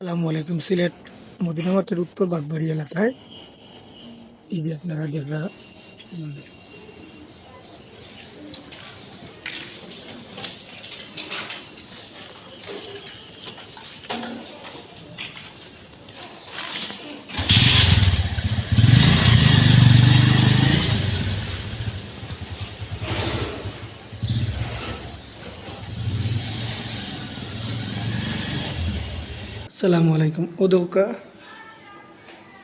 আসসালামু আলাইকুম সিলেট মদিনা মাঠের উত্তর বাগবাড়ি এলাকায়। এই আপনারা দেখা আসসালামু আলাইকুম। ওদৌকা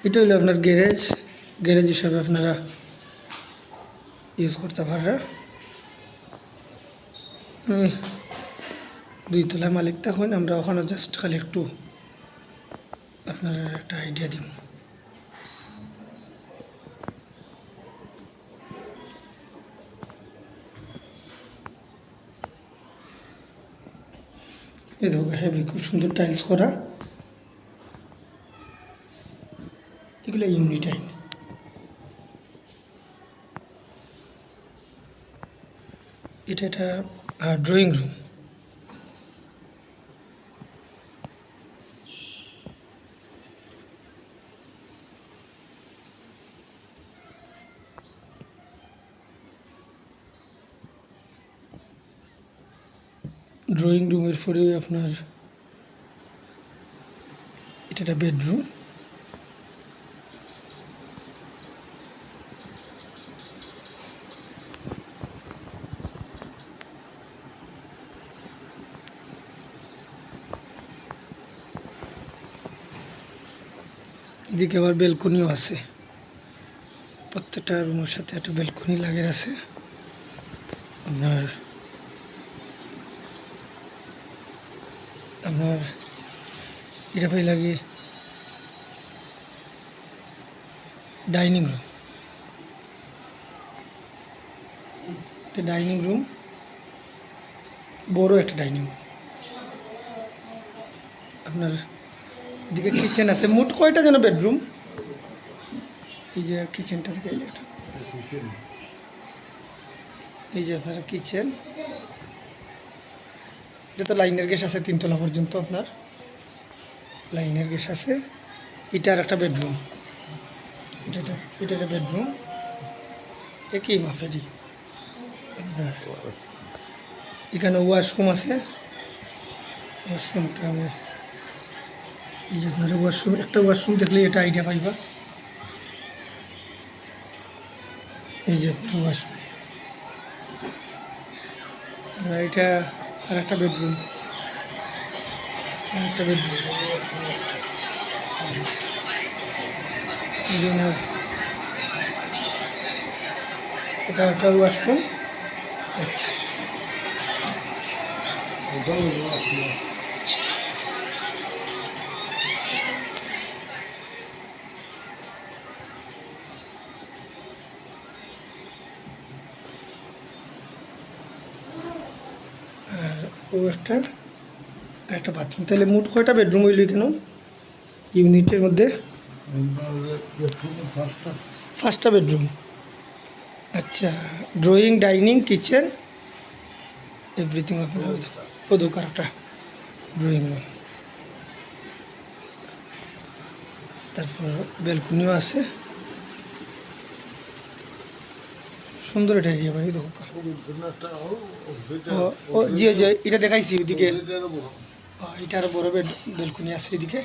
এটা হলো আপনার গ্যারেজ। গ্যারেজ হিসাবে আপনারা ইউজ করতে পাররা। দুই তলা মালিক তখন, আমরা ওখানে জাস্ট খালি একটু আপনার একটা আইডিয়া দিব এই দেখো হেভি খুব সুন্দর টাইলস করা। এগুলো ইউনিটাইন এটা একটা ড্রয়িং রুম ড্রয়িং রুমের পরে আপনার এটা একটা বেডরুম এদিকে আবার বেলকনিও আছে। প্রত্যেকটা রুমের সাথে একটা বেলকনি লাগিয়ে আছে। আপনার আপনার এটা পাই লাগে ডাইনিং রুম। এটা ডাইনিং রুম, বড় একটা ডাইনিং রুম। আপনার এদিকে কিচেন আছে। মোট কয়টা যেন বেডরুম এই যে কিচেনটা থেকে এই যে যে আপনার কিচেন এটা তো লাইনের গ্যাস আছে তিনতলা পর্যন্ত আপনার। লাইনের গ্যাস আছে। এটার একটা বেডরুম এটা এটা একটা বেডরুম একই মাফেরই এখানে ওয়াশরুম আছে। ওয়াশরুমটা আমি এই ওয়াশরুম একটা ওয়াশরুম দেখলে এটা আইডিয়া পাইবা। এই যে ওয়াশরুম এটা আর একটা বেডরুম একটা বেডরুম এটা একটা ওয়াশরুম আচ্ছা। ও একটা একটা বাথরুম তাহলে মোট কয়টা বেডরুম হইল কেন ইউনিটের মধ্যে? ফার্স্টটা বেডরুম আচ্ছা ড্রয়িং ডাইনিং কিচেন এভরিথিং ও একটা ড্রয়িং রুম তারপর বেলকুনিও আছে। সুন্দর এটা এরিয়া ভাই দেখো। ও- জি জি এটা দেখাইছি ওইদিকে। এটা আরও বড় বেড বেলকুনি আছে এদিকে।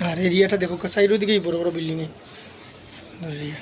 আর এরিয়াটা দেখো সাইড ওদিকেই বড় বড় বিল্ডিংয়ে সুন্দর এরিয়া